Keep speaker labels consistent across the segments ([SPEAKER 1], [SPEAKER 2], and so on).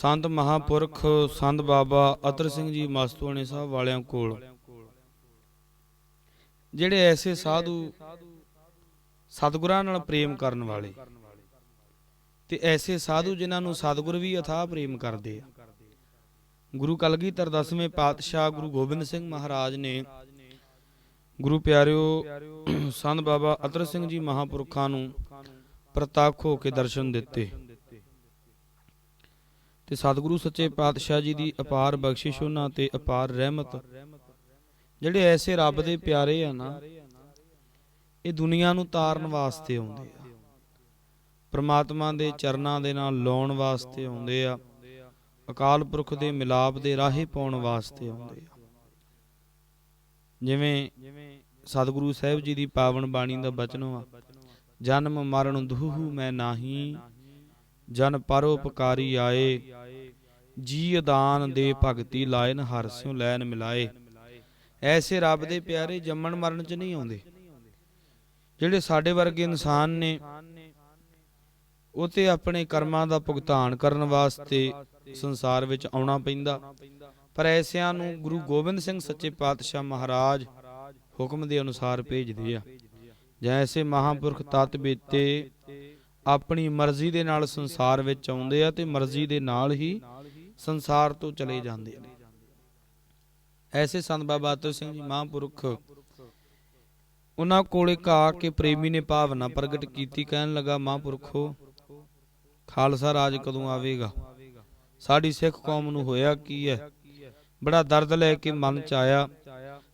[SPEAKER 1] ਸੰਤ ਮਹਾਪੁਰਖ ਸੰਤ ਬਾਬਾ ਅਤਰ ਸਿੰਘ ਜੀ ਮਸਤੂਆਣੇ ਸਾਹਿਬ ਵਾਲਿਆਂ ਕੋਲ। ਜਿਹੜੇ ਐਸੇ ਸਾਧੂ ਸਤਿਗੁਰਾਂ ਨਾਲ ਪ੍ਰੇਮ ਕਰਨ ਵਾਲੇ ਤੇ ਐਸੇ ਸਾਧੂ ਜਿਨ੍ਹਾਂ ਨੂੰ ਸਤਿਗੁਰ ਵੀ ਅਥਾਹ ਪ੍ਰੇਮ ਕਰਦੇ ਆ। ਗੁਰੂ ਕਲਗੀਧਰ ਦਸਵੇਂ ਪਾਤਸ਼ਾਹ ਗੁਰੂ ਗੋਬਿੰਦ ਸਿੰਘ ਮਹਾਰਾਜ ਨੇ ਗੁਰੂ ਪਿਆਰਿਓ ਸੰਤ ਬਾਬਾ ਅਤਰ ਸਿੰਘ ਜੀ ਮਹਾਪੁਰਖਾਂ ਨੂੰ ਪ੍ਰਤੱਖ ਹੋ ਕੇ ਦਰਸ਼ਨ ਦਿੱਤੇ। ਤੇ ਸਤਿਗੁਰੂ ਸੱਚੇ ਪਾਤਸ਼ਾਹ ਜੀ ਦੀ ਅਪਾਰ ਬਖਸ਼ਿਸ਼ ਉਹਨਾਂ ਤੇ ਅਪਾਰ ਰਹਿਮਤ। ਜਿਹੜੇ ਐਸੇ ਰੱਬ ਦੇ ਪਿਆਰੇ ਆ ਨਾ, ਇਹ ਦੁਨੀਆ ਨੂੰ ਤਾਰਨ ਵਾਸਤੇ ਆਉਂਦੇ ਆ। ਪ੍ਰਮਾਤਮਾ ਦੇ ਚਰਨਾਂ ਦੇ ਨਾਲ ਲਾਉਣ ਵਾਸਤੇ ਆਉਂਦੇ ਆ। ਅਕਾਲ ਪੁਰਖ ਦੇ ਮਿਲਾਪ ਦੇ ਰਾਹੇ ਪਾਉਣ ਵਾਸਤੇ ਆਉਂਦੇ ਆ। ਜਿਵੇਂ ਸਤਿਗੁਰੂ ਸਾਹਿਬ ਜੀ ਦੀ ਪਾਵਨ ਬਾਣੀ ਦਾ ਬਚਨ ਆ ਜਨਮ ਮਰਨ ਦੁਹੂ ਮੈਂ ਨਾਹੀ ਜਨ ਪਰਉਪਕਾਰੀ ਆਏ। ਜੀ ਦਾਨ ਦੇ ਭਗਤੀ ਲਾਇਨ ਹਰ ਸਿਉ ਲੈਨ ਮਿਲਾਏ। ਐਸੇ ਰੱਬ ਦੇ ਪਿਆਰੇ ਜੰਮਣ ਮਰਨ ਚ ਨਹੀਂ ਆਉਂਦੇ। ਜਿਹੜੇ ਸਾਡੇ ਵਰਗੇ ਇਨਸਾਨ ਨੇ, ਉਹ ਤੇ ਆਪਣੇ ਕਰਮਾਂ ਦਾ ਭੁਗਤਾਨ ਕਰਨ ਵਾਸਤੇ ਸੰਸਾਰ ਵਿੱਚ ਆਉਣਾ ਪੈਂਦਾ। ਪਰ ਐਸਿਆਂ ਨੂੰ ਗੁਰੂ ਗੋਬਿੰਦ ਸਿੰਘ ਸੱਚੇ ਪਾਤਸ਼ਾਹ ਮਹਾਰਾਜ ਹੁਕਮ ਦੇ ਅਨੁਸਾਰ ਭੇਜਦੇ ਆ। ਜੈਸੇ ਮਹਾਪੁਰਖ ਤਤ ਬੀਤੇ ਆਪਣੀ ਮਰਜ਼ੀ ਦੇ ਨਾਲ ਸੰਸਾਰ ਵਿੱਚ ਆਉਂਦੇ ਆ ਤੇ ਮਰਜ਼ੀ ਦੇ ਨਾਲ ਹੀ ਸੰਸਾਰ ਤੋਂ ਚਲੇ ਜਾਂਦੇ ਨੇ ਐਸੇ ਸੰਤ ਬਾਬਾ ਅਤਰ ਸਿੰਘ ਜੀ ਮਹਾਂਪੁਰਖ, ਉਹਨਾਂ ਕੋਲੇ ਕਾ ਕੇ ਪ੍ਰੇਮੀ ਨੇ ਭਾਵਨਾ ਪ੍ਰਗਟ ਕੀਤੀ, ਕਹਿਣ ਲੱਗਾ, ਮਹਾਂਪੁਰਖੋ, ਖਾਲਸਾ ਰਾਜ ਕਦੋਂ ਆਵੇਗਾ? ਸਾਡੀ ਸਿੱਖ ਕੌਮ ਨੂੰ ਹੋਇਆ ਕੀ ਹੈ ਬੜਾ ਦਰਦ ਲੈ ਕੇ ਮਨ ਚ ਆਇਆ,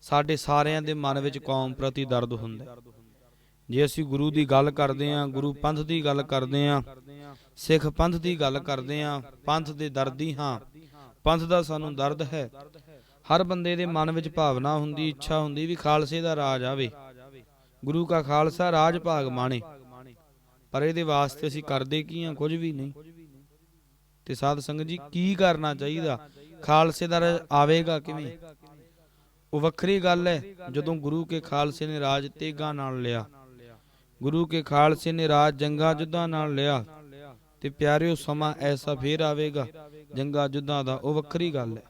[SPEAKER 1] ਸਾਡੇ ਸਾਰਿਆਂ ਦੇ ਮਨ ਵਿੱਚ ਕੌਮ ਪ੍ਰਤੀ ਦਰਦ ਹੁੰਦਾ ਜੇ ਅਸੀਂ ਗੁਰੂ ਦੀ ਗੱਲ ਕਰਦੇ ਆਂ ਗੁਰੂ ਪੰਥ ਦੀ ਗੱਲ ਕਰਦੇ ਆਂ ਸਿੱਖ ਪੰਥ ਦੀ ਗੱਲ ਕਰਦੇ ਆਂ ਪੰਥ ਦੇ ਦਰਦੀ ਹਾਂ। ਪੰਥ ਦਾ ਸਾਨੂੰ ਦਰਦ ਹੈ। ਹਰ ਬੰਦੇ ਦੇ ਮਨ ਵਿੱਚ ਭਾਵਨਾ ਹੁੰਦੀ, ਇੱਛਾ ਹੁੰਦੀ ਵੀ ਖਾਲਸੇ ਦਾ ਰਾਜ ਆਵੇ। ਗੁਰੂ ਕਾ ਖਾਲਸਾ ਰਾਜ ਭਾਗ ਮਾਣੇ। ਪਰ ਇਹਦੇ ਵਾਸਤੇ ਅਸੀਂ ਕਰਦੇ ਕੀ ਆ ਕੁਝ ਵੀ ਨਹੀਂ। ਤੇ ਸਾਧ ਸੰਗਤ ਜੀ, ਕੀ ਕਰਨਾ ਚਾਹੀਦਾ? ਖਾਲਸੇ ਦਾ ਰਾਜ ਆਵੇਗਾ ਕਿਵੇਂ? ਉਹ ਵੱਖਰੀ ਗੱਲ ਹੈ। ਜਦੋਂ ਗੁਰੂ ਕੇ ਖਾਲਸੇ ਨੇ ਰਾਜ ਤੇਗਾ ਨਾਲ ਲਿਆ ਗੁਰੂ ਕੇ ਖਾਲਸੇ ਨੇ ਰਾਜ ਜੰਗਾ ਜੁੱਧਾਂ ਨਾਲ ਲਿਆ ਤੇ ਪਿਆਰਿਓ ਸਮਾਂ ਐਸਾ ਫੇਰ ਆਵੇਗਾ, ਜੰਗਾ ਜੁੱਧਾਂ ਦਾ ਉਹ ਵੱਖਰੀ ਗੱਲ ਹੈ।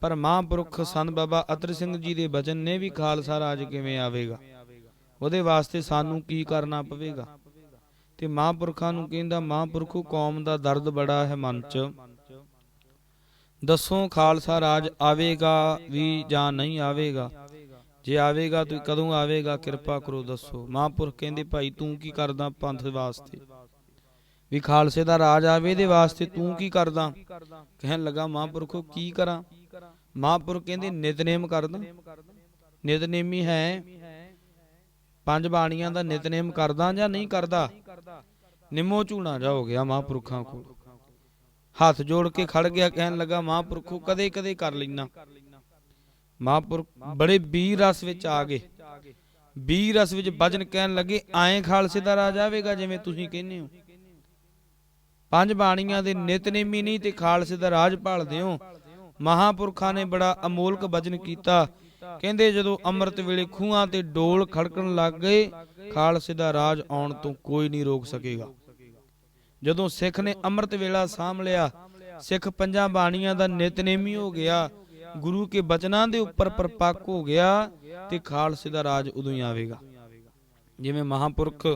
[SPEAKER 1] ਪਰ ਮਹਾਂਪੁਰਖ ਸੰਤ ਬਾਬਾ ਅਤਰ ਸਿੰਘ ਜੀ ਦੇ ਬਚਨ ਨੇ ਵੀ ਖਾਲਸਾ ਰਾਜ ਕਿਵੇਂ ਆਵੇਗਾ? ਉਹਦੇ ਵਾਸਤੇ ਸਾਨੂੰ ਕੀ ਕਰਨਾ ਪਵੇਗਾ? ਤੇ ਮਹਾਂਪੁਰਖਾਂ ਨੂੰ ਕਹਿੰਦਾ, ਮਹਾਂਪੁਰਖੋ, ਕੌਮ ਦਾ ਦਰਦ ਬੜਾ ਹੈ ਮਨ 'ਚ। ਦੱਸੋ ਖਾਲਸਾ ਰਾਜ ਆਵੇਗਾ ਵੀ ਜਾਂ ਨਹੀਂ ਆਵੇਗਾ? ਜੇ ਆਵੇਗਾ ਤਾਂ ਕਦੋਂ ਆਵੇਗਾ, ਕਿਰਪਾ ਕਰੋ ਦੱਸੋ। ਮਹਾਂਪੁਰਖ ਕਹਿੰਦੇ, ਭਾਈ, ਤੂੰ ਕੀ ਕਰਦਾ ਪੰਥ ਵਾਸਤੇ? ਵੀ ਖਾਲਸੇ ਦਾ ਰਾਜ ਆਵੇ ਇਹਦੇ ਵਾਸਤੇ ਤੂੰ ਕੀ ਕਰਦਾ? ਕਹਿਣ ਲੱਗਾ, ਮਹਾਂਪੁਰਖੋ, ਕੀ ਕਰਾਂ? ਮਹਾਂਪੁਰਖ ਕਹਿੰਦੇ, ਨਿਤਨੇਮ ਕਰਦਾ। ਨਿਤਨੇਮੀ ਹੈ। ਪੰਜ ਬਾਣੀਆਂ ਦਾ ਨਿਤਨੇਮ ਕਰਦਾ ਜਾਂ ਨਹੀਂ ਕਰਦਾ? ਨਿੰਮੋ ਝੂਣਾ ਜਾ ਹੋ ਗਿਆ ਮਹਾਂਪੁਰਖਾਂ ਕੋਲ। ਹੱਥ ਜੋੜ ਕੇ ਖੜ ਗਿਆ, ਕਹਿਣ ਲੱਗਾ, ਮਹਾਂਪੁਰਖੋ ਕਦੇ ਕਦੇ ਕਰ ਲੈਣਾ ਮਹਾਂਪੁਰਖ ਬੜੇ ਵੀਰ ਰਸ ਵਿੱਚ ਆ ਗਏ। ਵੀਰ ਰਸ ਵਿੱਚ ਭਜਨ ਕਹਿਣ ਲੱਗੇ ਐਂ ਖਾਲਸੇ ਦਾ ਰਾਜ ਆਵੇਗਾ ਜਿਵੇਂ ਤੁਸੀਂ ਕਹਿੰਦੇ ਹੋ। ਪੰਜ ਬਾਣੀਆਂ ਦੇ ਨਿਤਨੇਮੀ ਨਹੀਂ ਤੇ ਖਾਲਸੇ ਦਾ ਰਾਜ ਭਾਲਦੇ ਹੋ। ਮਹਾਪੁਰਖਾਂ ਨੇ ਬੜਾ ਅਮੋਲਕ ਭਜਨ ਕੀਤਾ। ਕਹਿੰਦੇ ਜਦੋਂ ਅੰਮ੍ਰਿਤ ਵੇਲੇ ਖੂਹਾਂ ਤੇ ਡੋਲ ਖੜਕਣ ਲੱਗ ਗਏ, ਖਾਲਸੇ ਦਾ ਰਾਜ ਆਉਣ ਤੋਂ ਕੋਈ ਨਹੀਂ ਰੋਕ ਸਕੇਗਾ। ਜਦੋਂ ਸਿੱਖ ਨੇ ਅੰਮ੍ਰਿਤ ਵੇਲਾ ਸਾਂਭ ਲਿਆ, ਸਿੱਖ ਪੰਜਾਂ ਬਾਣੀਆਂ ਦਾ ਨਿਤਨੇਮੀ ਹੋ ਗਿਆ ਗੁਰੂ ਕੇ ਬਚਨਾਂ ਦੇ ਉੱਪਰ ਪਰਪੱਕ ਹੋ ਗਿਆ ਤੇ ਖਾਲਸੇ ਦਾ ਰਾਜ ਉਦੋਂ ਹੀ ਆਵੇਗਾ। ਜਿਵੇਂ ਮਹਾਪੁਰਖ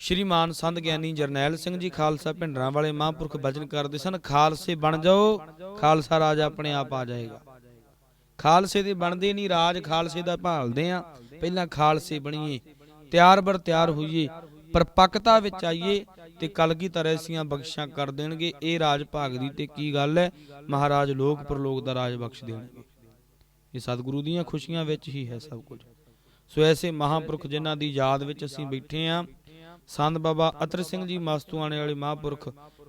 [SPEAKER 1] ਸ਼੍ਰੀਮਾਨ ਸੰਤ ਗਿਆਨੀ ਜਰਨੈਲ ਸਿੰਘ ਜੀ ਖਾਲਸਾ ਭਿੰਡਰਾਂ ਵਾਲੇ ਮਹਾਂਪੁਰਖ ਬਚਨ ਕਰਦੇ ਸਨ, ਖਾਲਸੇ ਬਣ ਜਾਓ, ਖਾਲਸਾ ਰਾਜ ਆਪਣੇ ਆਪ ਆ ਜਾਏਗਾ। ਖਾਲਸੇ ਦੇ ਬਣਦੇ ਨਹੀਂ ਰਾਜ, ਖਾਲਸੇ ਦਾ ਭਾਲਦੇ ਆ ਪਹਿਲਾਂ ਖਾਲਸੇ ਬਣੀਏ, ਤਿਆਰ ਬਰ ਤਿਆਰ ਹੋਈਏ, ਪਰਪੱਕਤਾ ਵਿੱਚ ਆਈਏ ਤੇ ਕਲਗੀ ਤਰੈਸੀਆਂ ਬਖਸ਼ਾਂ ਕਰ ਦੇਣਗੇ। ਇਹ ਰਾਜ ਭਾਗ ਦੀ ਤੇ ਕੀ ਗੱਲ ਹੈ? ਮਹਾਰਾਜ ਲੋਕ ਪਰਲੋਕ ਦਾ ਰਾਜ ਬਖਸ਼ ਦੇਣਗੇ ਇਹ ਸਤਿਗੁਰੂ ਦੀਆਂ ਖੁਸ਼ੀਆਂ ਵਿੱਚ ਹੀ ਹੈ ਸਭ ਕੁਝ। ਸੋ ਐਸੇ ਮਹਾਪੁਰਖ ਜਿਨ੍ਹਾਂ ਦੀ ਯਾਦ ਵਿੱਚ ਅਸੀਂ ਬੈਠੇ ਆਂ, ਸੰਤ ਬਾਬਾ ਅਤਰ ਸਿੰਘ ਜੀ ਮਸਤੂਆਣੇ ਵਾਲੇ ਮਹਾਪੁਰਖ,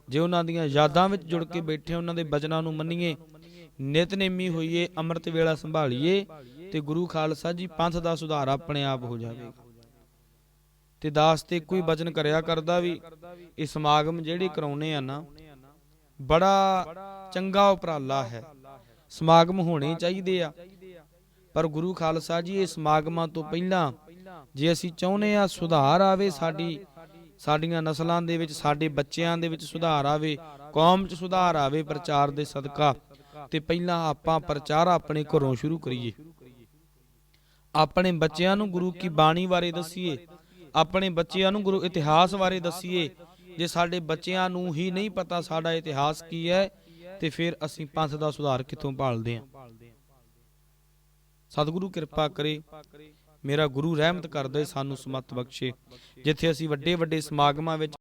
[SPEAKER 1] ਜੇ ਉਹਨਾਂ ਦੀਆਂ ਯਾਦਾਂ ਵਿੱਚ ਜੁੜ ਕੇ ਬੈਠੇ ਉਹਨਾਂ ਦੇ ਬਚਨਾਂ ਨੂੰ ਮੰਨੀਏ, ਨਿਤਨੇਮੀ ਹੋਈਏ, ਅੰਮ੍ਰਿਤ ਵੇਲਾ ਸੰਭਾਲੀਏ ਤੇ ਗੁਰੂ ਖਾਲਸਾ ਜੀ ਪੰਥ ਦਾ ਸੁਧਾਰ ਆਪਣੇ ਆਪ ਹੋ ਜਾਵੇਗਾ। ਤੇ ਦਾਸ ਤੇ ਕੋਈ ਵਚਨ ਕਰਿਆ ਕਰਦਾ ਵੀ ਇਹ ਸਮਾਗਮ ਜਿਹੜੇ ਕਰਾਉਨੇ ਆ ਨਾ, ਬੜਾ ਚੰਗਾ ਉਪਰਾਲਾ ਹੈ। ਸਮਾਗਮ ਹੋਣੇ ਚਾਹੀਦੇ ਆ। ਪਰ ਗੁਰੂ ਖਾਲਸਾ ਜੀ, ਇਹ ਸਮਾਗਮਾਂ ਤੋਂ ਪਹਿਲਾਂ ਜੇ ਅਸੀਂ ਚਾਹੁੰਦੇ ਆ ਸੁਧਾਰ ਆਵੇ ਸਾਡੀ, ਸਾਡੀਆਂ ਨਸਲਾਂ ਦੇ ਵਿੱਚ, ਸਾਡੇ ਬੱਚਿਆਂ ਦੇ ਵਿੱਚ ਸੁਧਾਰ ਆਵੇ, ਕੌਮ 'ਚ ਸੁਧਾਰ ਆਵੇ ਪ੍ਰਚਾਰ ਦੇ ਸਦਕਾ, ਤੇ ਪਹਿਲਾਂ ਆਪਾਂ ਪ੍ਰਚਾਰ ਆਪਣੇ ਘਰੋਂ ਸ਼ੁਰੂ ਕਰੀਏ। ਆਪਣੇ ਬੱਚਿਆਂ ਨੂੰ ਗੁਰੂ ਕੀ ਬਾਣੀ ਬਾਰੇ ਦੱਸੀਏ। ਆਪਣੇ ਬੱਚਿਆਂ ਨੂੰ ਗੁਰੂ ਇਤਿਹਾਸ ਬਾਰੇ ਦੱਸੀਏ। ਜੇ ਸਾਡੇ ਬੱਚਿਆਂ ਨੂੰ ਹੀ ਨਹੀਂ ਪਤਾ ਸਾਡਾ ਇਤਿਹਾਸ ਕੀ ਹੈ, ਤੇ ਫਿਰ ਅਸੀਂ ਪੰਥ ਦਾ ਸੁਧਾਰ ਕਿੱਥੋਂ ਭਾਲਦੇ ਹਾਂ? ਸਤਿਗੁਰੂ ਕਿਰਪਾ ਕਰੇ, ਮੇਰਾ ਗੁਰੂ ਰਹਿਮਤ ਕਰਦਾ ਸਾਨੂੰ ਸਮਤ ਬਖਸ਼ੇ। ਜਿੱਥੇ ਅਸੀਂ ਵੱਡੇ ਵੱਡੇ ਸਮਾਗਮਾਂ ਵਿੱਚ